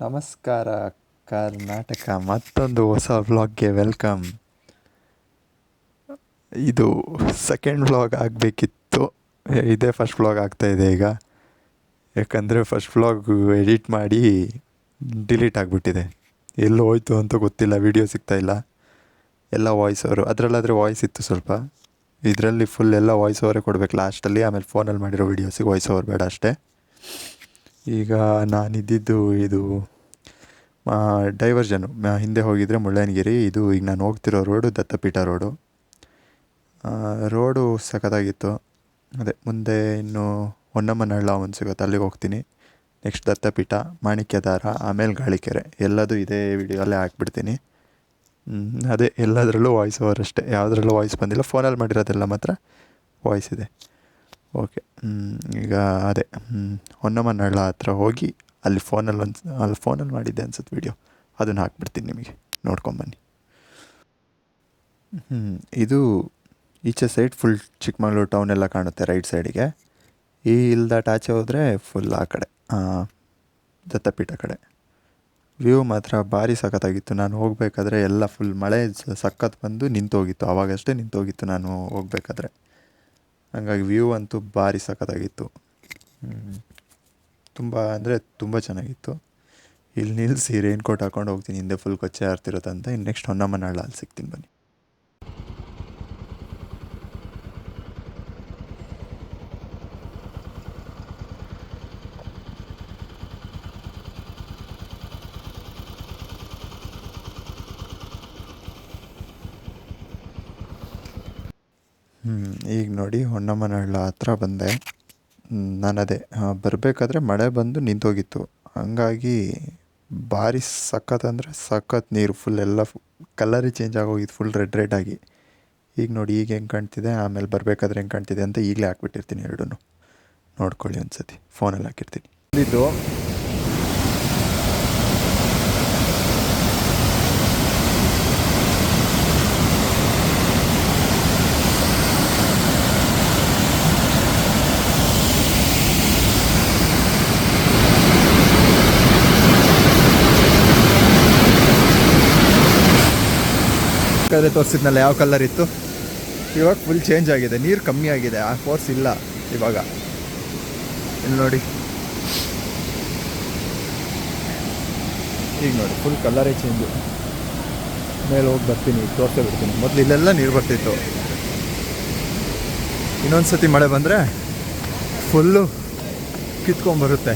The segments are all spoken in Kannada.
ನಮಸ್ಕಾರ, ಕರ್ನಾಟಕ ಮತ್ತೊಂದು ಹೊಸ ವ್ಲಾಗ್ಗೆ ವೆಲ್ಕಮ್ ಇದು ಸೆಕೆಂಡ್ ವ್ಲಾಗ್ ಆಗಬೇಕಿತ್ತು. ಇದೇ ಫಸ್ಟ್ ವ್ಲಾಗ್ ಆಗ್ತಾಯಿದೆ ಈಗ. ಯಾಕಂದರೆ ಫಸ್ಟ್ ವ್ಲಾಗ್ ಎಡಿಟ್ ಮಾಡಿ ಡಿಲೀಟ್ ಆಗಿಬಿಟ್ಟಿದೆ. ಎಲ್ಲಿ ಹೋಯ್ತು ಅಂತ ಗೊತ್ತಿಲ್ಲ ವೀಡಿಯೋ ಸಿಗ್ತಾಯಿಲ್ಲ ಎಲ್ಲ ವಾಯ್ಸ್ ಅವರು ಅದರಲ್ಲಾದರೆ ವಾಯ್ಸ್ ಇತ್ತು ಸ್ವಲ್ಪ. ಇದರಲ್ಲಿ ಫುಲ್ ಎಲ್ಲ ವಾಯ್ಸ್ ಓವರೇ ಕೊಡಬೇಕು ಲಾಸ್ಟಲ್ಲಿ ಆಮೇಲೆ ಫೋನಲ್ಲಿ ಮಾಡಿರೋ ವೀಡಿಯೋಸಿಗೆ ವಾಯ್ಸ್ ಓವರ್ ಬೇಡ ಅಷ್ಟೇ. ಈಗ ನಾನಿದ್ದಿದ್ದು ಇದು ಡೈವರ್ಜನು ಹಿಂದೆ ಹೋಗಿದ್ದರೆ ಮುಳ್ಳಯ್ಯನಗಿರಿ, ಇದು ಈಗ ನಾನು ಹೋಗ್ತಿರೋ ರೋಡು ದತ್ತಪೀಠ ರೋಡು. ರೋಡು ಸಖತ್ತಾಗಿತ್ತು. ಅದೇ, ಮುಂದೆ ಇನ್ನು ಹೊನ್ನಮ್ಮನಹಳ್ಳ ಒಂದು ಸಿಗುತ್ತೆ, ಅಲ್ಲಿಗೆ ಹೋಗ್ತೀನಿ. ನೆಕ್ಸ್ಟ್ ದತ್ತಪೀಠ ಮಾಣಿಕ್ಯದಾರ ಆಮೇಲೆ ಗಾಳಿಕೆರೆ. ಎಲ್ಲದೂ ಇದೇ ವಿಡಿಯೋಲ್ಲೇ ಹಾಕ್ಬಿಡ್ತೀನಿ. ಅದೇ ಎಲ್ಲದರಲ್ಲೂ ವಾಯ್ಸ್ ಓವರ್ ಅಷ್ಟೇ. ಯಾವುದ್ರಲ್ಲೂ ವಾಯ್ಸ್ ಬಂದಿಲ್ಲ. ಫೋನಲ್ಲಿ ಮಾಡಿರೋದೆಲ್ಲ ಮಾತ್ರ ವಾಯ್ಸ್ ಇದೆ. ಓಕೆ ಈಗ ಅದೇ ಹೊನ್ನಮ್ಮನಹಳ್ಳ ಹತ್ರ ಹೋಗಿ ಅಲ್ಲಿ ಫೋನಲ್ಲಿ ಒಂದು ಅಲ್ಲಿ ಫೋನಲ್ಲಿ ಮಾಡಿದ್ದೆ ಅನ್ಸುತ್ತೆ ವೀಡಿಯೋ ಅದನ್ನು ಹಾಕ್ಬಿಡ್ತೀನಿ ನಿಮಗೆ. ನೋಡ್ಕೊಂಬನ್ನಿ ಹ್ಞೂ ಇದು ಈಚೆ ಸೈಡ್ ಫುಲ್ ಚಿಕ್ಕಮಗಳೂರು ಟೌನ್ ಎಲ್ಲ ಕಾಣುತ್ತೆ ರೈಟ್ ಸೈಡಿಗೆ ಈ ಇಲ್ದಾಟ ಆಚೆ ಹೋದರೆ ಫುಲ್ ಆ ಕಡೆ ದತ್ತಪೀಠ ಕಡೆ. ವ್ಯೂ ಮಾತ್ರ ಭಾರಿ ಸಖತ್ತಾಗಿತ್ತು. ನಾನು ಹೋಗಬೇಕಾದ್ರೆ ಎಲ್ಲ ಫುಲ್ ಮಳೆ ಸಖತ್ ಬಂದು ನಿಂತೋಗಿತ್ತು. ಆವಾಗಷ್ಟೇ ನಿಂತೋಗಿತ್ತು ನಾನು ಹೋಗಬೇಕಾದ್ರೆ. ಹಾಗಾಗಿ ವ್ಯೂ ಅಂತೂ ಭಾರಿ ಸಖತ್ತಾಗಿತ್ತು. ತುಂಬ ಅಂದರೆ ತುಂಬ ಚೆನ್ನಾಗಿತ್ತು. ಇಲ್ಲಿ ನಿಲ್ಲಿಸಿ ರೈನ್ಕೋಟ್ ಕೋಟ್ ಹಾಕೊಂಡು ಹೋಗ್ತೀನಿ, ಹಿಂದೆ ಫುಲ್ ಕೊಚ್ಚೆ ಆರ್ತಿರುತ್ತಂತ ಇನ್ನು ನೆಕ್ಸ್ಟ್ ಹೊನ್ನಮ್ಮನಹಳ್ಳ ಅಲ್ಲಿ ಸಿಗ್ತೀನಿ ಬನ್ನಿ. ಈಗ ನೋಡಿ ಹೊನ್ನಮ್ಮನಹಳ್ಳ ಹತ್ರ ಬಂದೆ. ನಾನು ಅದೇ ಬರಬೇಕಾದ್ರೆ ಮಳೆ ಬಂದು ನಿಂತೋಗಿತ್ತು. ಹಾಗಾಗಿ ಭಾರಿ ಸಖತ್ ಅಂದರೆ ಸಖತ್ ನೀರು ಫುಲ್ ಎಲ್ಲ ಕಲರ್ ಚೇಂಜ್ ಆಗೋಗಿತ್ತು ಫುಲ್ ರೆಡ್ ರೆಡ್ ಆಗಿ. ಈಗ ನೋಡಿ ಈಗ ಹೆಂಗೆ ಕಾಣ್ತಿದೆ, ಆಮೇಲೆ ಬರಬೇಕಾದ್ರೆ ಹೆಂಗೆ ಕಾಣ್ತಿದೆ ಅಂತ ಈಗಲೇ ಹಾಕ್ಬಿಟ್ಟಿರ್ತೀನಿ ಎರಡೂ ನೋಡ್ಕೊಳ್ಳಿ ಒಂದು ಸತಿ ಫೋನಲ್ಲಿ ಹಾಕಿರ್ತೀನಿ. ಕಲರ್ ತೋರಿಸಿದ್ನಲ್ಲ ಯಾವ ಕಲರ್ ಇತ್ತು. ಇವಾಗ ಫುಲ್ ಚೇಂಜ್ ಆಗಿದೆ. ನೀರು ಕಮ್ಮಿ ಆಗಿದೆ. ಆ ಫೋರ್ಸ್ ಇಲ್ಲ ಇವಾಗ. ಇಲ್ಲಿ ನೋಡಿ. ಈಗ ನೋಡಿ ಫುಲ್ ಕಲರೇ ಚೇಂಜು ಮೇಲೆ ಹೋಗಿ ಬರ್ತೀನಿ, ತೋರಿಸೇ ಬಿಡ್ತೀನಿ. ಮೊದಲು ಇಲ್ಲೆಲ್ಲ ನೀರು ಬರ್ತಿತ್ತು. ಇನ್ನೊಂದು ಸತಿ ಮಳೆ ಬಂದರೆ ಫುಲ್ಲು ಕಿತ್ಕೊಂಡ್ಬರುತ್ತೆ.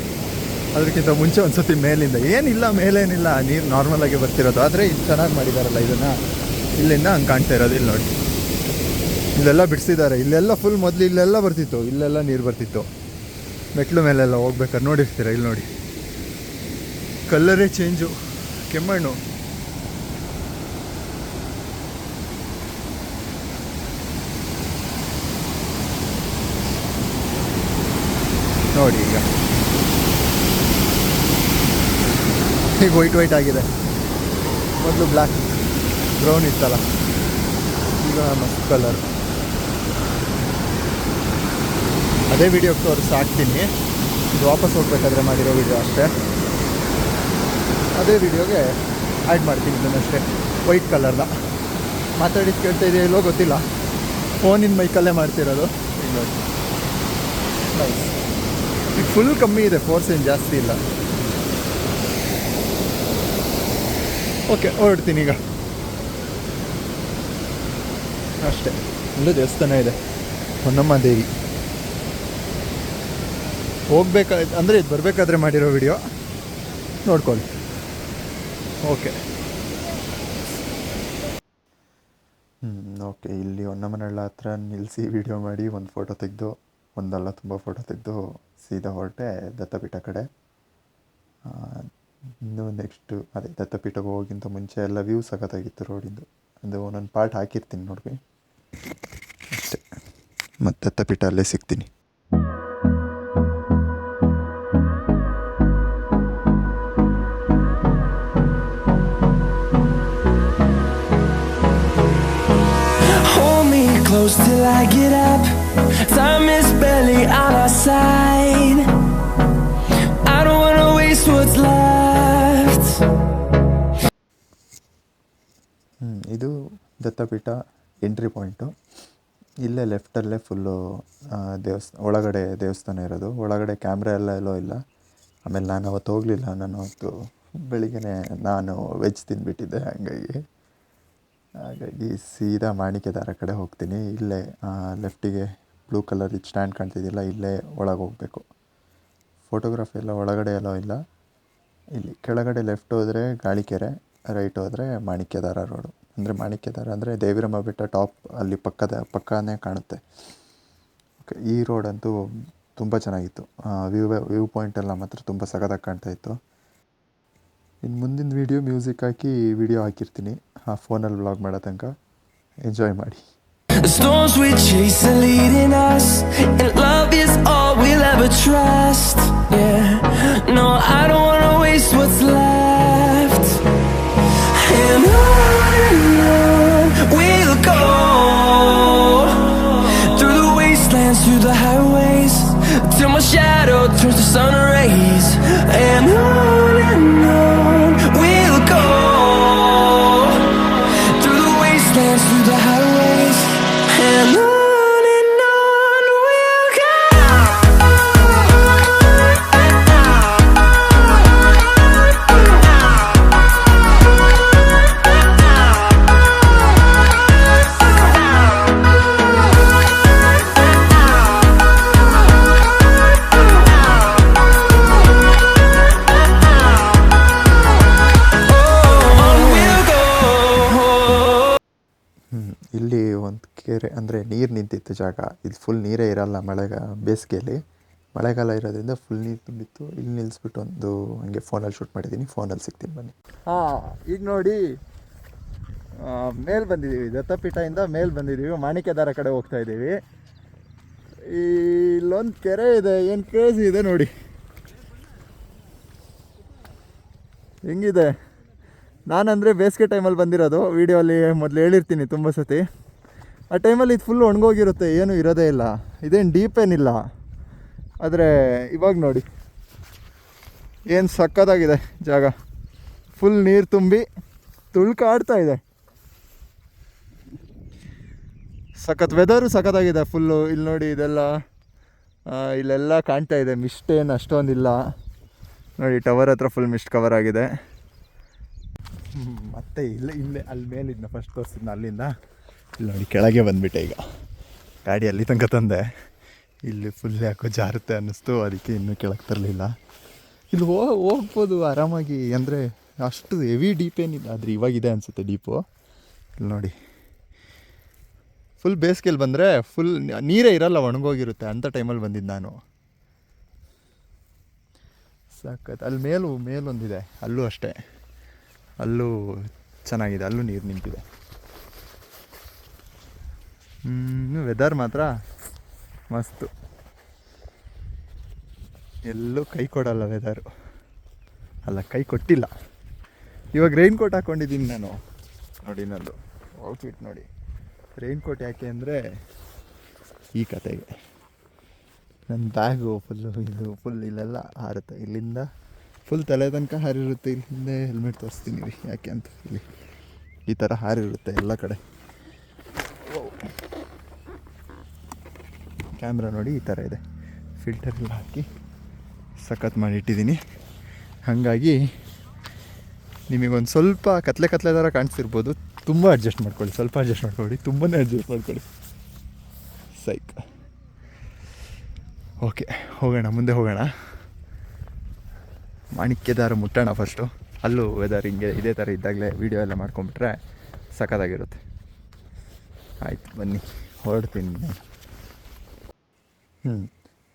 ಅದಕ್ಕಿಂತ ಮುಂಚೆ ಒಂದು ಸತಿ ಮೇಲಿಂದ. ಏನಿಲ್ಲ, ಮೇಲೇನಿಲ್ಲ. ನೀರು ನಾರ್ಮಲಾಗಿ ಬರ್ತಿರೋದು. ಆದರೆ ಇದು ಚೆನ್ನಾಗಿ ಮಾಡಿದಾರಲ್ಲ ಇದನ್ನು. ಇಲ್ಲಿಂದ ಹಂಗೆ ಕಾಣ್ತಾ ಇರೋದು ಇಲ್ಲಿ ನೋಡಿ. ಇಲ್ಲೆಲ್ಲ ಬಿಡಿಸಿದ್ದಾರೆ. ಇಲ್ಲೆಲ್ಲ ಫುಲ್ ಮೊದಲು ಇಲ್ಲೆಲ್ಲ ಬರ್ತಿತ್ತು. ಇಲ್ಲೆಲ್ಲ ನೀರು ಬರ್ತಿತ್ತು. ಮೆಟ್ಲು ಮೇಲೆಲ್ಲ ಹೋಗ್ಬೇಕಾದ್ರೆ ನೋಡಿರ್ತೀರ? ಇಲ್ಲಿ ನೋಡಿ. ಕಲ್ಲರೇ ಚೇಂಜು ಕೆಮ್ಮಣ್ಣು. ನೋಡಿ ಈಗ. ಈಗ ವೈಟ್ ವೈಟ್ ಆಗಿದೆ. ಮೊದಲು ಬ್ಲ್ಯಾಕ್ ಬ್ರೌನ್ ಇತ್ತಲ್ಲ? ಈಗ ಮಸ್ತ್ ಕಲರ್ ಅದೇ ವಿಡಿಯೋ ತೋರಿಸಿ ಹಾಕ್ತೀನಿ. ಇದು ವಾಪಸ್ ಹೋಗ್ಬೇಕಾದ್ರೆ ಮಾಡಿರೋ ವಿಡಿಯೋ ಅಷ್ಟೇ. ಅದೇ ವಿಡಿಯೋಗೆ ಆ್ಯಡ್ ಮಾಡ್ತೀನಿ ಇದನ್ನಷ್ಟೇ ವೈಟ್ ಕಲರ್ನ ಮಾತಾಡಿದ್ದು ಕೇಳ್ತಾ ಇದೆಯಾ ಇಲ್ಲೋ ಗೊತ್ತಿಲ್ಲ. ಫೋನಿನ ಮೈಕಲ್ಲೇ ಮಾಡ್ತಿರೋದು. ಈಗ ನೈಸ್ ಈಗ ಫುಲ್ ಕಮ್ಮಿ ಇದೆ ಫೋರ್ಸ್ ಏನು ಜಾಸ್ತಿ ಇಲ್ಲ. ಓಕೆ ಹೊರಡ್ತೀನಿ ಈಗ. ಅಷ್ಟೇ. ಇಲ್ಲೂ ದೇವಸ್ಥಾನ ಇದೆ. ಹೊನ್ನಮ್ಮ ದೇವಿ ಹೋಗ್ಬೇಕಾ, ಅಂದರೆ ಇದು ಬರಬೇಕಾದ್ರೆ ಮಾಡಿರೋ ವಿಡಿಯೋ ನೋಡ್ಕೊಳ್ಳಿ. ಓಕೆ. ಹ್ಞೂ ಓಕೆ. ಇಲ್ಲಿ ಹೊನ್ನಮ್ಮನಹಳ್ಳ ಹತ್ರ ನಿಲ್ಲಿಸಿ ವಿಡಿಯೋ ಮಾಡಿ, ಒಂದು ಫೋಟೋ ತೆಗೆದು, ಒಂದಲ್ಲ ತುಂಬ ಫೋಟೋ ತೆಗೆದು, ಸೀದಾ ಹೊರಟೆ ದತ್ತಪೀಠ ಕಡೆ. ಇನ್ನು ನೆಕ್ಸ್ಟು ಅದೇ ದತ್ತಪೀಠಕ್ಕೆ ಹೋಗಿಂತ ಮುಂಚೆ ಎಲ್ಲ ವ್ಯೂ ಸಖತ್ತಾಗಿತ್ತು ರೋಡಿಂದು ಅದು ಒಂದೊಂದು ಪಾರ್ಟ್ ಹಾಕಿರ್ತೀನಿ ನೋಡಿ ಅಷ್ಟೆ ಮತ್ತೆ ತಪ್ಪಿಟ ಅಲ್ಲೇ ಸಿಗ್ತೀನಿ close till I get up Time is barely on our side I don't wanna waste what's left ಇದು ದತ್ತಪೀಠ ಎಂಟ್ರಿ ಪಾಯಿಂಟು. ಇಲ್ಲೇ ಲೆಫ್ಟಲ್ಲೇ ಫುಲ್ಲು ದೇವಸ್ಥಾನ ಒಳಗಡೆ ದೇವಸ್ಥಾನ ಇರೋದು. ಒಳಗಡೆ ಕ್ಯಾಮ್ರಾ ಎಲ್ಲ ಎಲ್ಲೋ ಇಲ್ಲ. ಆಮೇಲೆ ನಾನು ಅವತ್ತು ಹೋಗಲಿಲ್ಲ. ನಾನು ಅವತ್ತು ಬೆಳಿಗ್ಗೆ ನಾನು ವೆಜ್ ತಿಂದುಬಿಟ್ಟಿದ್ದೆ ಹಾಗಾಗಿ ಹಾಗಾಗಿ ಸೀದಾ ಮಾಣಿಕೆದಾರ ಕಡೆ ಹೋಗ್ತೀನಿ. ಇಲ್ಲೇ ಲೆಫ್ಟಿಗೆ ಬ್ಲೂ ಕಲರ್ ಇದು ಸ್ಟ್ಯಾಂಡ್ ಕಾಣ್ತಿದ್ದಿಲ್ಲ. ಇಲ್ಲೇ ಒಳಗೆ ಹೋಗಬೇಕು. ಫೋಟೋಗ್ರಫಿ ಎಲ್ಲ ಒಳಗಡೆ ಎಲ್ಲೋ ಇಲ್ಲ. ಇಲ್ಲಿ ಕೆಳಗಡೆ ಲೆಫ್ಟ್ ಹೋದರೆ ಗಾಳಿಕೆರೆ ರೈಟ್ ಹೋದರೆ ಮಾಣಿಕ್ಯದಾರ ರೋಡು ಅಂದರೆ ಮಾಣಿಕ್ಯದಾರ ಅಂದರೆ ದೇವಿರಮ್ಮ ಬೆಟ್ಟ ಟಾಪ್ ಅಲ್ಲಿ ಪಕ್ಕದ ಪಕ್ಕನೇ ಕಾಣುತ್ತೆ. ಓಕೆ ಈ ರೋಡ್ ಅಂತೂ ತುಂಬ ಚೆನ್ನಾಗಿತ್ತು. ವ್ಯೂ ವ್ಯೂ ಪಾಯಿಂಟ್ ಎಲ್ಲ ಮಾತ್ರ ತುಂಬ ಸಖತ್ತಾಗಿ ಕಾಣ್ತಾ ಇತ್ತು. ಇನ್ನು ಮುಂದಿನ ವೀಡಿಯೋ ಮ್ಯೂಸಿಕ್ ಹಾಕಿ ವಿಡಿಯೋ ಹಾಕಿರ್ತೀನಿ. ಆ ಫೋನಲ್ಲಿ ವ್ಲಾಗ್ ಮಾಡೋ ತನಕ ಎಂಜಾಯ್ ಮಾಡಿ. Storms we chase are leading us, and love is all we'll ever on we'll go ಕೆರೆ ಅಂದರೆ ನೀರು ನಿಂತಿತ್ತು ಜಾಗ. ಇಲ್ಲಿ ಫುಲ್ ನೀರೇ ಇರಲ್ಲ ಮಳೆಗ ಬೇಸಿಗೆಯಲ್ಲಿ ಮಳೆಗಾಲ ಇರೋದ್ರಿಂದ ಫುಲ್ ನೀರು ತುಂಬಿತ್ತು. ಇಲ್ಲಿ ನಿಲ್ಲಿಸ್ಬಿಟ್ಟು ಒಂದು ಹಂಗೆ ಫೋನಲ್ಲಿ ಶೂಟ್ ಮಾಡಿದ್ದೀನಿ ಫೋನಲ್ಲಿ ಸಿಗ್ತೀನಿ ಬನ್ನಿ. ಹಾಂ, ಈಗ ನೋಡಿ ಮೇಲೆ ಬಂದಿದ್ದೀವಿ ದತ್ತಪೀಠದಿಂದ ಮೇಲೆ ಬಂದಿದ್ದೀವಿ ಮಾಣಿಕ್ಯದಾರ ಕಡೆ ಹೋಗ್ತಾ ಇದ್ದೀವಿ ಇಲ್ಲೊಂದು ಕೆರೆ ಇದೆ. ಏನು ಕ್ರೇಜಿ ಇದೆ ನೋಡಿ. ಹೆಂಗಿದೆ? ನಾನಂದರೆ ಬೇಸಿಗೆ ಟೈಮಲ್ಲಿ ಬಂದಿರೋದು. ವೀಡಿಯೋಲಿ ಮೊದಲು ಹೇಳಿರ್ತೀನಿ ತುಂಬ ಸತಿ. ಆ ಟೈಮಲ್ಲಿ ಇದು ಫುಲ್ ಒಣಗೋಗಿರುತ್ತೆ, ಏನೂ ಇರೋದೇ ಇಲ್ಲ. ಇದೇನು ಡೀಪ್ ಏನಿಲ್ಲ. ಆದರೆ ಇವಾಗ ನೋಡಿ. ಏನು ಸಕ್ಕತ್ತಾಗಿದೆ ಜಾಗ. ಫುಲ್ ನೀರು ತುಂಬಿ ತುಳ್ಕಾಡ್ತಾ ಇದೆ. ಸಖತ್ ವೆದರು ಸಖತ್ತಾಗಿದೆ ಫುಲ್ಲು ಇಲ್ಲಿ ನೋಡಿ ಇದೆಲ್ಲ ಇಲ್ಲೆಲ್ಲ ಕಾಣ್ತಾ ಇದೆ. ಮಿಸ್ಟ್ ಏನು ಅಷ್ಟೊಂದಿಲ್ಲ. ನೋಡಿ ಟವರ್ ಹತ್ರ ಫುಲ್ ಮಿಸ್ಟ್ ಕವರ್ ಆಗಿದೆ. ಮತ್ತೆ ಇಲ್ಲೇ ಇಲ್ಲೇ, ಅಲ್ಲಿ ಮೇಲಿದ್ನ ಫಸ್ಟ್ ತೋರಿಸಿದ್ನ ಅಲ್ಲಿಂದ. ಇಲ್ಲಿ ನೋಡಿ, ಕೆಳಗೆ ಬಂದ್ಬಿಟ್ಟೆ ಈಗ. ಗಾಡಿ ಅಲ್ಲಿ ತನಕ ತಂದೆ. ಇಲ್ಲಿ ಫುಲ್ ಯಾಕೋ ಜಾರುತ್ತೆ ಅನ್ನಿಸ್ತು, ಅದಕ್ಕೆ ಇನ್ನೂ ಕೆಳಗೆ ತರಲಿಲ್ಲ. ಇಲ್ಲಿ ಹೋ, ಹೋಗ್ಬೋದು ಆರಾಮಾಗಿ, ಅಂದರೆ ಅಷ್ಟು ಹೆವಿ ಡೀಪ್ ಏನಿಲ್ಲ, ಆದರೆ ಇವಾಗಿದೆ ಅನಿಸುತ್ತೆ ಡೀಪು ಇಲ್ಲಿ ನೋಡಿ. ಫುಲ್ ಬೇಸಿಗೆಯಲ್ಲಿ ಬಂದರೆ ಫುಲ್ ನೀರೇ ಇರಲ್ಲ, ಒಣಗೋಗಿರುತ್ತೆ. ಅಂಥ ಟೈಮಲ್ಲಿ ಬಂದಿದ್ದು ನಾನು. ಸಾಕತ್ ಅಲ್ಲಿ ಮೇಲೂ, ಮೇಲೊಂದಿದೆ. ಅಲ್ಲೂ ಅಷ್ಟೇ. ಅಲ್ಲೂ ಚೆನ್ನಾಗಿದೆ. ಅಲ್ಲೂ ನೀರು ನಿಂತಿದೆ. ಹ್ಞೂ ವೆದರ್ ಮಾತ್ರ ಮಸ್ತು. ಎಲ್ಲೂ ಕೈ ಕೊಡಲ್ಲ ವೆದರು ಅಲ್ಲ, ಕೈ ಕೊಟ್ಟಿಲ್ಲ. ಇವಾಗ ರೈನ್ ಕೋಟ್ ಹಾಕ್ಕೊಂಡಿದ್ದೀನಿ ನಾನು. ನೋಡಿ ನಂದು. ಔಟ್ಫಿಟ್ ನೋಡಿ. ರೈನ್ ಕೋಟ್ ಯಾಕೆ ಅಂದರೆ ಈ ಕತೆಗೆ. ನನ್ನ ಬ್ಯಾಗು ಫುಲ್ಲು ಇದು ಫುಲ್ ಇಲ್ಲೆಲ್ಲ ಹಾರುತ್ತೆ. ಇಲ್ಲಿಂದ ಫುಲ್ ತಲೆ ತನಕ ಹಾರಿರುತ್ತೆ. ಇಲ್ಲಿಂದ ಹೆಲ್ಮೆಟ್ ತೋರಿಸ್ತೀನಿ. ಯಾಕೆ ಅಂತ ಇಲ್ಲಿ ಈ ಥರ ಹಾರಿರುತ್ತೆ ಎಲ್ಲ ಕಡೆ. ಕ್ಯಾಮ್ರಾ ನೋಡಿ ಈ ಥರ ಇದೆ. ಫಿಲ್ಟರ್ ಎಲ್ಲ ಹಾಕಿ ಸಖತ್ ಮಾಡಿ ಇಟ್ಟಿದ್ದೀನಿ. ಹಾಗಾಗಿ ನಿಮಗೊಂದು ಸ್ವಲ್ಪ ಕತ್ಲೆ ಕತ್ಲೆ ಥರ ಕಾಣಿಸಿರ್ಬೋದು ತುಂಬ ಅಡ್ಜಸ್ಟ್ ಮಾಡ್ಕೊಳ್ಳಿ, ಸ್ವಲ್ಪ ಅಡ್ಜಸ್ಟ್ ಮಾಡ್ಕೊಳ್ಳಿ ತುಂಬಾ ಅಡ್ಜಸ್ಟ್ ಮಾಡ್ಕೊಳ್ಳಿ. ಸೈಕ್ ಓಕೆ ಹೋಗೋಣ, ಮುಂದೆ ಹೋಗೋಣ. ಮಾಣಿಕ್ಯದಾರ ಮುಟ್ಟೋಣ ಫಸ್ಟು ಅಲ್ಲೂ ವೆದರ್ ಹಿಂಗೆ ಇದೇ ಥರ ಇದ್ದಾಗಲೇ ವೀಡಿಯೋ ಎಲ್ಲ ಮಾಡ್ಕೊಂಬಿಟ್ರೆ ಸಖತ್ತಾಗಿರುತ್ತೆ. ಆಯ್ತು, ಬನ್ನಿ, ಹೊರಡ್ತೀನಿ. ಹ್ಞೂ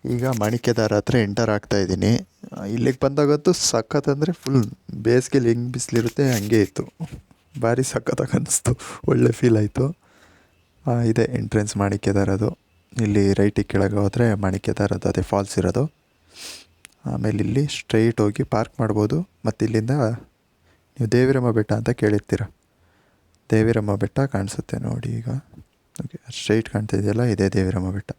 ಈಗ ಮಾಣಿಕ್ಯದಾರ ಹತ್ರ ಎಂಟರ್ ಆಗ್ತಾ ಇದ್ದೀನಿ. ಇಲ್ಲಿಗೆ ಬಂದಾಗಂತೂ ಸಖತ್ ಅಂದರೆ ಫುಲ್ ಬೇಸಿಗೆಲಿ ಹೆಂಗೆ ಬಿಸಿಲಿರುತ್ತೆ ಹಂಗೆ ಇತ್ತು. ಭಾರಿ ಸಖತ್ತಾಗಿ ಅನ್ನಿಸ್ತು ಒಳ್ಳೆ ಫೀಲ್ ಆಯಿತು. ಇದೆ ಎಂಟ್ರೆನ್ಸ್ ಮಾಣಿಕ್ಯದಾರದು ಇಲ್ಲಿ ರೈಟಿಗೆ ಕೆಳಗೆ ಹೋದರೆ ಮಾಣಿಕ್ಯದಾರದ್ದು ಅದೇ ಫಾಲ್ಸ್ ಇರೋದು. ಆಮೇಲೆ ಇಲ್ಲಿ ಸ್ಟ್ರೈಟ್ ಹೋಗಿ ಪಾರ್ಕ್ ಮಾಡ್ಬೋದು. ಮತ್ತು ಇಲ್ಲಿಂದ ನೀವು ದೇವಿರಮ್ಮ ಬೆಟ್ಟ ಅಂತ ಕೇಳಿರ್ತೀರ. ದೇವಿರಮ್ಮ ಬೆಟ್ಟ ಕಾಣಿಸುತ್ತೆ ನೋಡಿ ಈಗ. ಓಕೆ ಸ್ಟ್ರೈಟ್ ಕಾಣ್ತಾ ಇದೆಯಲ್ಲ, ಇದೇ ದೇವಿರಮ್ಮ ಬೆಟ್ಟ.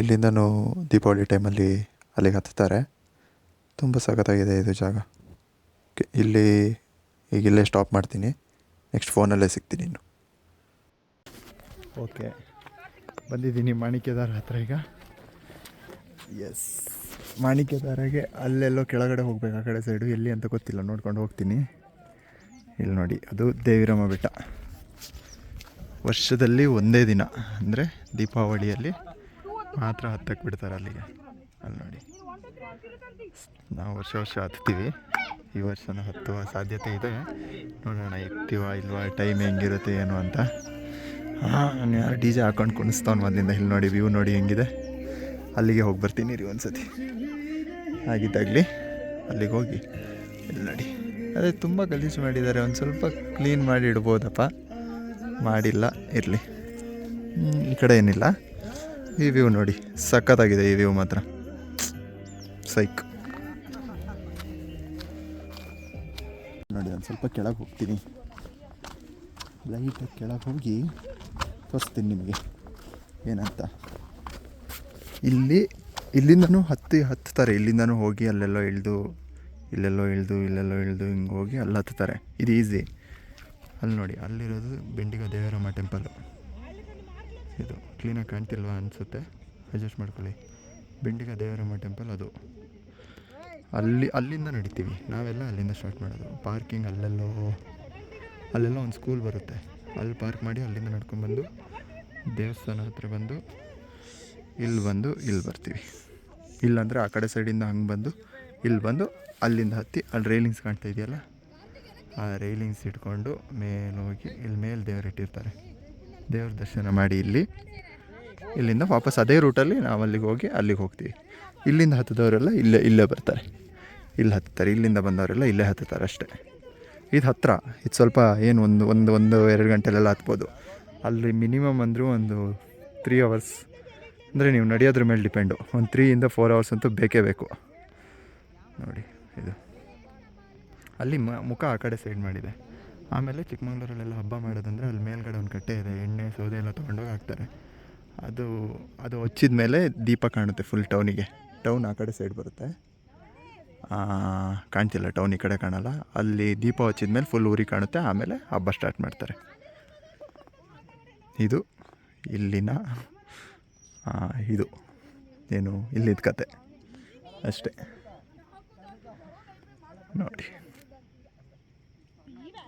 ಇಲ್ಲಿಂದನೂ ದೀಪಾವಳಿ ಟೈಮಲ್ಲಿ ಅಲ್ಲಿಗೆ ಹತ್ತಾರೆ ತುಂಬ ಸಖತ್ತಾಗಿದೆ ಇದು ಜಾಗ. ಓಕೆ ಇಲ್ಲಿ ಈಗ ಇಲ್ಲೇ ಸ್ಟಾಪ್ ಮಾಡ್ತೀನಿ. ನೆಕ್ಸ್ಟ್ ಫೋನಲ್ಲೇ ಸಿಗ್ತೀನಿ ಇನ್ನು. ಓಕೆ ಬಂದಿದ್ದೀನಿ ಮಾಣಿಕ್ಯದಾರ ಹತ್ರ ಈಗ. ಎಸ್ ಮಾಣಿಕ್ಯದಾರಗೆ ಅಲ್ಲೆಲ್ಲೋ ಕೆಳಗಡೆ ಹೋಗ್ಬೇಕು, ಆ ಕಡೆ ಸೈಡು ಎಲ್ಲಿ ಅಂತ ಗೊತ್ತಿಲ್ಲ, ನೋಡ್ಕೊಂಡು ಹೋಗ್ತೀನಿ. ಇಲ್ಲಿ ನೋಡಿ, ಅದು ದೇವಿರಮ್ಮ ಬೆಟ್ಟ. ವರ್ಷದಲ್ಲಿ ಒಂದೇ ದಿನ, ಅಂದರೆ ದೀಪಾವಳಿಯಲ್ಲಿ ಮಾತ್ರ ಹತ್ತಕ್ಕೆ ಬಿಡ್ತಾರೆ ಅಲ್ಲಿಗೆ. ಅಲ್ಲಿ ನೋಡಿ. ನಾವು ವರ್ಷ ವರ್ಷ ಹತ್ತೀವಿ. ಈ ವರ್ಷನೂ ಹತ್ತುವ ಸಾಧ್ಯತೆ ಇದೆ. ನೋಡೋಣ ಇರ್ತೀವ ಇಲ್ವಾ ಟೈಮ್ ಹೆಂಗಿರುತ್ತೆ, ಏನು ಅಂತ. ಹಾಂ ಯಾರು ಡಿ ಜೆ ಹಾಕೊಂಡು ಕುಣಿಸ್ತಾವ್ ಮೊದಲಿಂದ. ಇಲ್ಲಿ ನೋಡಿ ವ್ಯೂ ನೋಡಿ ಹೆಂಗಿದೆ. ಅಲ್ಲಿಗೆ ಹೋಗಿ ಬರ್ತೀನಿ ರೀ ಒಂದ್ಸತಿ. ಆಗಿದ್ದಾಗಲಿ ಅಲ್ಲಿಗೆ ಹೋಗಿ. ಇಲ್ಲಿ ನೋಡಿ. ಅದೇ ತುಂಬ ಗಲೀಜು ಮಾಡಿದ್ದಾರೆ. ಒಂದು ಸ್ವಲ್ಪ ಕ್ಲೀನ್ ಮಾಡಿ ಇಡ್ಬೋದಪ್ಪ. ಮಾಡಿಲ್ಲ, ಇರಲಿ. ಈ ಕಡೆ ಏನಿಲ್ಲ. ಈ ವ್ಯೂ ನೋಡಿ. ಸಖತ್ತಾಗಿದೆ ಈ ವ್ಯೂ ಮಾತ್ರ. ಸೈಕ್. ನೋಡಿ ಒಂದು ಸ್ವಲ್ಪ ಕೆಳಗೆ ಹೋಗ್ತೀನಿ. ಲೈಟಾಗಿ ಕೆಳಗೆ ಹೋಗಿ ತೋರಿಸ್ತೀನಿ ನಿಮಗೆ. ಏನಂತ? ಇಲ್ಲಿ ಇಲ್ಲಿಂದನೂ ಹತ್ತಿ ಹತ್ತುತ್ತಾರೆ. ಇಲ್ಲಿಂದನೂ ಹೋಗಿ ಅಲ್ಲೆಲ್ಲೋ ಇಳಿದು ಇಲ್ಲೆಲ್ಲೋ ಇಳಿದು ಇಲ್ಲೆಲ್ಲೋ ಇಳಿದು ಹಿಂಗೆ ಹೋಗಿ ಅಲ್ಲಿ ಹತ್ತುತ್ತಾರೆ. ಇದು ಈಸಿ ಅಲ್ಲಿ ನೋಡಿ ಅಲ್ಲಿರೋದು ಬೆಂಡಿಗ ದೇವರಮ್ಮ ಟೆಂಪಲ್ಲು ಕ್ಲೀನಾಗಿ ಕಾಣ್ತಿಲ್ವಾ ಅನಿಸುತ್ತೆ. ಅಡ್ಜಸ್ಟ್ ಮಾಡ್ಕೊಳ್ಳಿ. ಬಿಂಡಿಗ ದೇವರಮ್ಮ ಟೆಂಪಲ್ ಅದು. ಅಲ್ಲಿ, ಅಲ್ಲಿಂದ ನಡಿತೀವಿ. ನಾವೆಲ್ಲ ಅಲ್ಲಿಂದ ಸ್ಟಾರ್ಟ್ ಮಾಡೋದು. ಪಾರ್ಕಿಂಗ್ ಅಲ್ಲೆಲ್ಲೋ, ಅಲ್ಲೆಲ್ಲ ಒಂದು ಸ್ಕೂಲ್ ಬರುತ್ತೆ. ಅಲ್ಲಿ ಪಾರ್ಕ್ ಮಾಡಿ ಅಲ್ಲಿಂದ ನಡ್ಕೊಂಡ್ಬಂದು ದೇವಸ್ಥಾನ ಹತ್ರ ಬಂದು, ಇಲ್ಲಿ ಬಂದು, ಇಲ್ಲಿ ಬರ್ತೀವಿ. ಇಲ್ಲಾಂದರೆ ಆ ಕಡೆ ಸೈಡಿಂದ ಹಂಗೆ ಬಂದು, ಇಲ್ಲಿ ಬಂದು, ಅಲ್ಲಿಂದ ಹತ್ತಿ, ಅಲ್ಲಿ ರೈಲಿಂಗ್ಸ್ ಕಾಣ್ತಾ ಇದೆಯಲ್ಲ? ಆ ರೈಲಿಂಗ್ಸ್ ಇಟ್ಕೊಂಡು ಮೇಲೆ ಹೋಗಿ, ಇಲ್ಲಿ ಮೇಲೆ ದೇವ್ರು ಇಟ್ಟಿರ್ತಾರೆ. ದೇವ್ರ ದರ್ಶನ ಮಾಡಿ ಇಲ್ಲಿ. ಇಲ್ಲಿಂದ ವಾಪಸ್ ಅದೇ ರೂಟಲ್ಲಿ ನಾವು ಅಲ್ಲಿಗೆ ಹೋಗಿ ಅಲ್ಲಿಗೆ ಹೋಗ್ತೀವಿ. ಇಲ್ಲಿಂದ ಹತ್ತಿದವರೆಲ್ಲ ಇಲ್ಲೇ ಇಲ್ಲೇ ಬರ್ತಾರೆ. ಇಲ್ಲಿ ಹತ್ತಾರೆ ಇಲ್ಲಿಂದ ಬಂದವರೆಲ್ಲ ಇಲ್ಲೇ ಹತ್ತುತ್ತಾರೆ ಅಷ್ಟೇ. ಇದು ಹತ್ತಿರ ಇದು ಸ್ವಲ್ಪ ಏನು ಒಂದು ಒಂದು ಒಂದು, ಎರಡು ಗಂಟೆಲೆಲ್ಲ ಹತ್ಬೋದು. ಅಲ್ಲಿ ಮಿನಿಮಮ್ ಅಂದರೂ ಒಂದು ತ್ರೀ ಅವರ್ಸ್ ಅಂದರೆ ನೀವು ನಡೆಯೋದ್ರ ಮೇಲೆ ಡಿಪೆಂಡು. ಒಂದು ತ್ರೀಯಿಂದ ಫೋರ್ ಅವರ್ಸ್ ಅಂತೂ ಬೇಕೇ ಬೇಕು. ನೋಡಿ, ಇದು. ಅಲ್ಲಿ ಮ, ಮುಖ ಆ ಕಡೆ ಸೈಡ್ ಮಾಡಿದೆ. ಆಮೇಲೆ ಚಿಕ್ಕಮಂಗ್ಳೂರಲ್ಲೆಲ್ಲ ಹಬ್ಬ ಮಾಡೋದಂದರೆ ಅಲ್ಲಿ ಮೇಲ್ಗಡೆ ಒಂದು ಕಟ್ಟೆ ಇದೆ. ಎಣ್ಣೆ, ಸೌದೆ ಎಲ್ಲ ತೊಗೊಂಡೋಗಿ ಹಾಕ್ತಾರೆ. ಅದು ಅದು ಹಚ್ಚಿದ ಮೇಲೆ ದೀಪ ಕಾಣುತ್ತೆ ಫುಲ್ ಟೌನಿಗೆ ಟೌನ್ ಆ ಕಡೆ ಸೈಡ್ ಬರುತ್ತೆ. ಕಾಣ್ತಿಲ್ಲ ಟೌನ್ ಈ ಕಡೆ ಕಾಣಲ್ಲ. ಅಲ್ಲಿ ದೀಪ ಹಚ್ಚಿದ ಮೇಲೆ ಫುಲ್ ಊರಿಗೆ ಕಾಣುತ್ತೆ. ಆಮೇಲೆ ಹಬ್ಬ ಸ್ಟಾರ್ಟ್ ಮಾಡ್ತಾರೆ. ಇದು ಇಲ್ಲಿನ ಇದು. ಏನು ಇಲ್ಲಿದ್ದ ಕತೆ. ಅಷ್ಟೇ. ನೋಡಿ.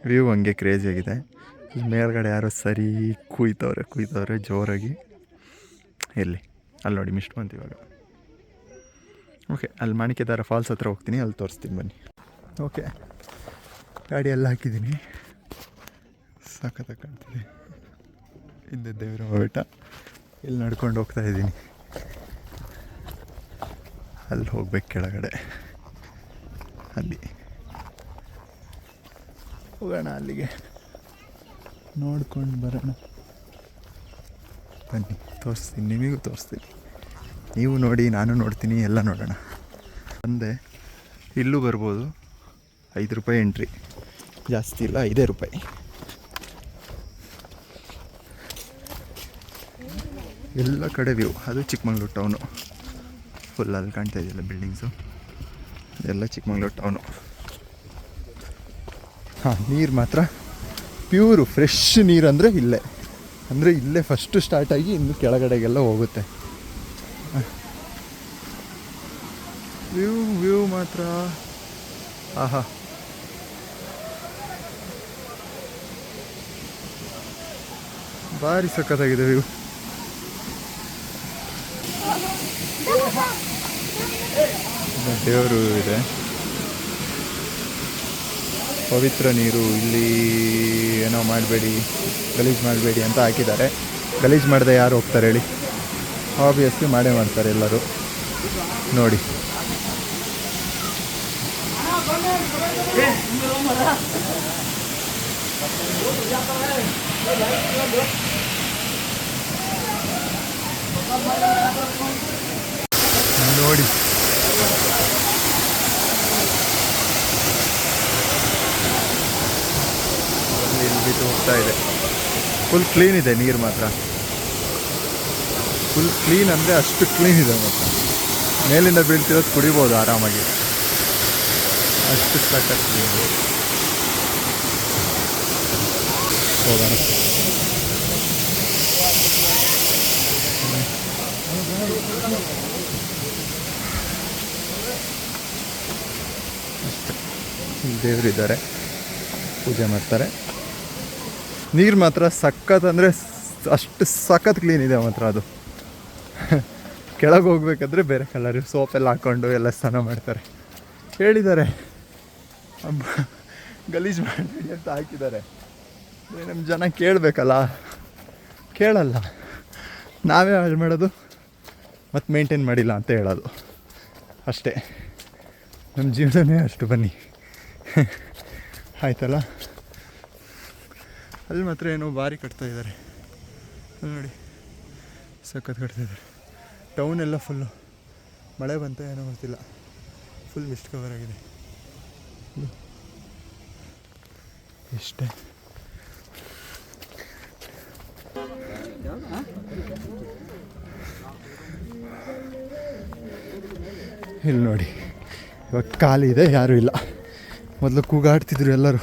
ವ್ಯೂ ಹಂಗೆ ಕ್ರೇಜಿಯಾಗಿದೆ ಮೇಲ್ಗಡೆ ಯಾರೋ ಸರಿ ಕುಯ್ತವ್ರೆ ಕುಯ್ತವ್ರೆ ಜೋರಾಗಿ. ಎಲ್ಲಿ? ಅಲ್ಲಿ ನೋಡಿ ಮಿಸ್ಟ್ ಬಂತು ಇವಾಗ. ಓಕೆ ಅಲ್ಲಿ ಮಾಣಿಕೆದಾರ ಫಾಲ್ಸ್ ಹತ್ರ ಹೋಗ್ತೀನಿ, ಅಲ್ಲಿ ತೋರಿಸ್ತೀನಿ ಬನ್ನಿ. ಓಕೆ ಗಾಡಿ ಎಲ್ಲ ಹಾಕಿದ್ದೀನಿ. ಸಖತ್ತಾಗಿ ಕಾಣ್ತಿದೆ. ಹಿಂದೆ ದೇವರ ಬೆಟ್ಟ ಇಲ್ಲಿ ನಡ್ಕೊಂಡು ಹೋಗ್ತಾ ಇದ್ದೀನಿ. ಅಲ್ಲಿ ಹೋಗ್ಬೇಕು ಕೆಳಗಡೆ. ಅಲ್ಲಿ. ಹೋಗೋಣ ಅಲ್ಲಿಗೆ. ನೋಡ್ಕೊಂಡು ಬರೋಣ. ಬನ್ನಿ, ತೋರಿಸ್ತೀನಿ, ನಿಮಗೂ ತೋರಿಸ್ತೀನಿ. ನೀವು ನೋಡಿ, ನಾನು ನೋಡ್ತೀನಿ, ಎಲ್ಲ ನೋಡೋಣ. ಅಂದೆ ಇಲ್ಲೂ ಬರ್ಬೋದು. ಐದು ರೂಪಾಯಿ ಎಂಟ್ರಿ ಜಾಸ್ತಿ ಇಲ್ಲ, ಐದೇ ರೂಪಾಯಿ. ಎಲ್ಲ ಕಡೆ ವ್ಯೂ ಅದು ಚಿಕ್ಕಮಂಗ್ಳೂರು ಟೌನು ಫುಲ್ ಅಲ್ಲಿ ಕಾಣ್ತಾ ಇದೆಯಲ್ಲ ಬಿಲ್ಡಿಂಗ್ಸು ಎಲ್ಲ ಚಿಕ್ಕಮಂಗ್ಳೂರು ಟೌನು ಹಾಂ, ನೀರು ಮಾತ್ರ. ಪ್ಯೂರು ಫ್ರೆಶ್ ನೀರು ಅಂದರೆ ಇಲ್ಲೇ. ಅಂದರೆ ಇಲ್ಲೇ ಫಸ್ಟು ಸ್ಟಾರ್ಟ್ ಆಗಿ ಇನ್ನು ಕೆಳಗಡೆಗೆಲ್ಲ ಹೋಗುತ್ತೆ. ವ್ಯೂ ವ್ಯೂ ಮಾತ್ರ. ಆಹಾ. ಭಾರಿ ಸಖತ್ತಾಗಿದೆ ವ್ಯೂ ದೇವರು ಇದೆ. ಪವಿತ್ರ ನೀರು ಇಲ್ಲಿ ಏನೋ ಮಾಡಬೇಡಿ, ಗಲೀಜು ಮಾಡಬೇಡಿ ಅಂತ ಹಾಕಿದ್ದಾರೆ. ಗಲೀಜು ಮಾಡದೆ ಯಾರು ಹೋಗ್ತಾರೆ ಹೇಳಿ? ಆಬ್ವಿಯಸ್ಲಿ ಮಾಡೇ ಮಾಡ್ತಾರೆ ಎಲ್ಲರೂ. ನೋಡಿ ಅಲ್ಲಿ ಹೋಗ್ತಾ ಇದೆ. ಫುಲ್ ಕ್ಲೀನ್ ಇದೆ ನೀರು ಮಾತ್ರ. ಫುಲ್ ಕ್ಲೀನ್ ಅಂದರೆ ಅಷ್ಟು ಕ್ಲೀನ್ ಇದೆ ಮಾತ್ರ. ಮೇಲಿಂದ ಬೀಳ್ತಿರೋದು ಕುಡಿಬೋದು ಆರಾಮಾಗಿ. ಅಷ್ಟು ಸಾಕಷ್ಟು ಕ್ಲೀನ್ ದೇವರಿದ್ದಾರೆ ಪೂಜೆ ಮಾಡ್ತಾರೆ. ನೀರು ಮಾತ್ರ ಸಖತ್ ಅಂದರೆ ಅಷ್ಟು ಸಖತ್ ಕ್ಲೀನ್ ಇದೆ ಮಾತ್ರ ಅದು. ಕೆಳಗೆ ಹೋಗ್ಬೇಕಾದ್ರೆ ಬೇರೆ ಕಲರ್ ಸೋಪೆಲ್ಲ ಹಾಕ್ಕೊಂಡು ಎಲ್ಲ ಸ್ನಾನ ಮಾಡ್ತಾರೆ. ಹೇಳಿದ್ದಾರೆ. ಗಲೀಜು ಮಾಡಿ ಅಂತ ಹಾಕಿದ್ದಾರೆ. ನಮ್ಮ ಜನ ಕೇಳಬೇಕಲ್ಲ? ಕೇಳಲ್ಲ. ನಾವೇ ಹಾಳು ಮಾಡೋದು ಮತ್ತು ಮೇಂಟೈನ್ ಮಾಡಿಲ್ಲ ಅಂತ ಹೇಳೋದು. ಅಷ್ಟೇ. ನಮ್ಮ ಜೀವನನೇ ಅಷ್ಟು ಬನ್ನಿ. ಆಯ್ತಲ್ಲ? ಅಲ್ಲಿ ಮಾತ್ರ ಏನೋ ಭಾರಿ ಕಟ್ತಾ ಇದ್ದಾರೆ. ಅಲ್ಲಿ ನೋಡಿ, ಸಖತ್ ಕಟ್ತಾ ಇದ್ದಾರೆ. ಟೌನ್ ಎಲ್ಲ ಫುಲ್ಲು ಮಳೆ ಬಂತ ಏನೋ ಗೊತ್ತಿಲ್ಲ. ಫುಲ್ ಮಿಸ್ಟ್ ಕವರ್ ಆಗಿದೆ. ಇಷ್ಟೇ ಇಲ್ಲಿ ನೋಡಿ, ಇವಾಗ ಖಾಲಿ ಇದೆ, ಯಾರೂ ಇಲ್ಲ. ಮೊದಲು ಕೂಗಾಡ್ತಿದ್ರು ಎಲ್ಲರೂ.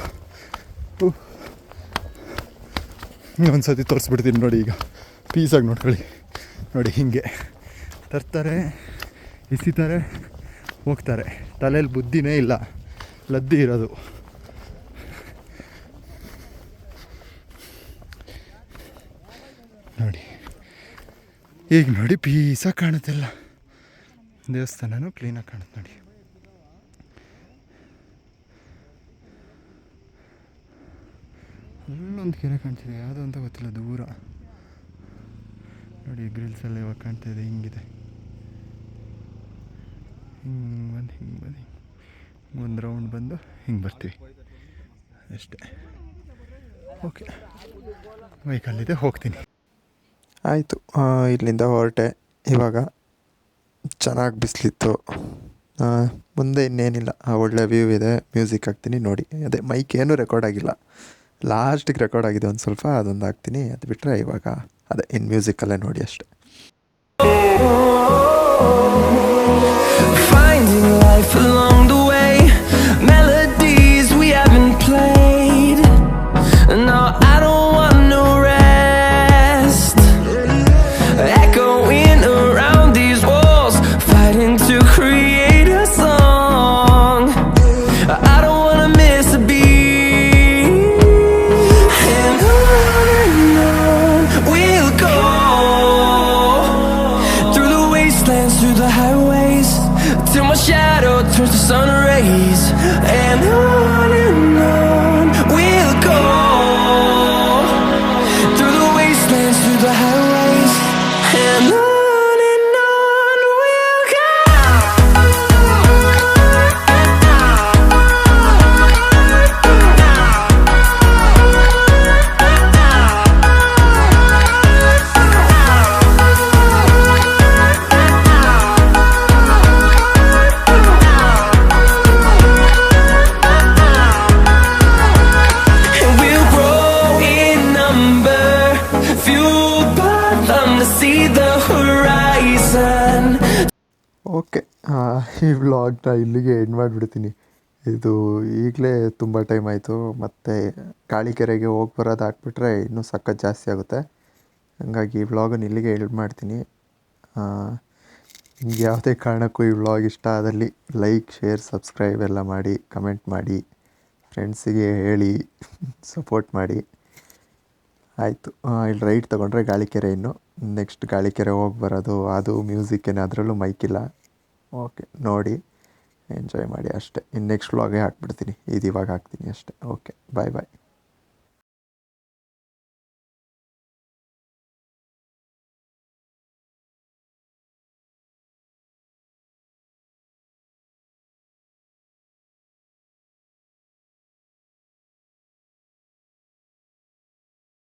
ಒಂದು ಸತಿ ತೋರಿಸ್ಬಿಡ್ತೀನಿ ನೋಡಿ ಈಗ. ಪೀಸಾಗಿ ನೋಡ್ಕೊಳ್ಳಿ. ನೋಡಿ ಹೀಗೆ. ತರ್ತಾರೆ ಇಸಿತಾರೆ ಹೋಗ್ತಾರೆ. ತಲೆಯಲ್ಲಿ ಬುದ್ಧಿನೇ ಇಲ್ಲ. ಲದ್ದಿ ಇರೋದು. ನೋಡಿ. ಈಗ ನೋಡಿ ಪೀಸಾಗಿ ಕಾಣುತ್ತಿಲ್ಲ ದೇವಸ್ಥಾನನೂ ಕ್ಲೀನಾಗಿ ಕಾಣುತ್ತೆ ನೋಡಿ. ಅಲ್ಲೊಂದು ಕೆರೆ ಕಾಣ್ತಿದೆ. ಯಾವುದು ಅಂತ ಗೊತ್ತಿಲ್ಲ. ದೂರ. ನೋಡಿ ಗ್ರಿಲ್ಸ್ ಎಲ್ಲ ಇವಾಗ ಕಾಣ್ತಾ ಇದೆ. ಹಿಂಗಿದೆ. ಹಿಂಗೆ ಬಂದು ಹಿಂಗೆ ಬಂದು ಒಂದು ರೌಂಡ್ ಬಂದು ಹಿಂಗೆ ಬರ್ತೀವಿ. ಅಷ್ಟೇ. ಓಕೆ ವೆಹಿಕಲ್ಲಿದೆ ಹೋಗ್ತೀನಿ. ಆಯಿತು. ಇಲ್ಲಿಂದ ಹೊರಟೆ. ಇವಾಗ ಚೆನ್ನಾಗಿ ಬಿಸಿಲಿತ್ತು. ಮುಂದೆ ಇನ್ನೇನಿಲ್ಲ. ಒಳ್ಳೆ ವ್ಯೂ ಇದೆ. ಮ್ಯೂಸಿಕ್ ಹಾಕ್ತೀನಿ, ನೋಡಿ. ಅದೇ ಮೈಕ್ ಏನೂ ರೆಕಾರ್ಡ್ ಆಗಿಲ್ಲ. ಲಾಸ್ಟಿಗೆ ರೆಕಾರ್ಡ್ ಆಗಿದೆ ಒಂದು ಸ್ವಲ್ಪ, ಅದೊಂದು ಹಾಕ್ತೀನಿ. ಅದು ಬಿಟ್ಟರೆ ಇವಾಗ ಅದೇ ಇನ್ ಮ್ಯೂಸಿಕಲ್ಲೇ ನೋಡಿ ಅಷ್ಟೇ. Finding life ವ್ಲಾಗ್ನ ಇಲ್ಲಿಗೆ ಎಂಡ್ ಮಾಡಿಬಿಡ್ತೀನಿ ಇದು ಈಗಲೇ ತುಂಬ ಟೈಮ್ ಆಯಿತು. ಮತ್ತು ಕಾಳಿಕೆರೆಗೆ ಹೋಗಿ ಬರೋದು ಹಾಕ್ಬಿಟ್ರೆ ಇನ್ನೂ ಸಖತ್ ಜಾಸ್ತಿ ಆಗುತ್ತೆ. ಹಾಗಾಗಿ ಈ ವ್ಲಾಗನ್ನು ಇಲ್ಲಿಗೆ ಎಂಡ್ ಮಾಡ್ತೀನಿ. ನಿಮ್ಗೆ ಯಾವುದೇ ಕಾರಣಕ್ಕೂ ಈ ವ್ಲಾಗ್ ಇಷ್ಟ ಆದಲ್ಲಿ ಲೈಕ್ ಶೇರ್ ಸಬ್ಸ್ಕ್ರೈಬ್ ಎಲ್ಲ ಮಾಡಿ ಕಮೆಂಟ್ ಮಾಡಿ ಫ್ರೆಂಡ್ಸಿಗೆ ಹೇಳಿ ಸಪೋರ್ಟ್ ಮಾಡಿ. ಆಯಿತು. ಇಲ್ಲಿ ರೈಟ್ ತೊಗೊಂಡ್ರೆ ಗಾಳಿಕೆರೆ ಇನ್ನು. ನೆಕ್ಸ್ಟ್ ಗಾಳಿಕೆರೆ ಹೋಗಿ ಬರೋದು. ಅದು ಮ್ಯೂಸಿಕ್ ಏನು ಅದರಲ್ಲೂ ಮೈಕಿಲ್ಲ ಓಕೆ ನೋಡಿ. ಎಂಜಾಯ್ ಮಾಡಿ ಅಷ್ಟೇ. ಇನ್ನು ನೆಕ್ಸ್ಟ್ ವ್ಲಾಗೇ ಹಾಕ್ಬಿಡ್ತೀನಿ. ಇದು ಇವಾಗ ಹಾಕ್ತೀನಿ ಅಷ್ಟೇ. ಓಕೆ ಬಾಯ್ ಬಾಯ್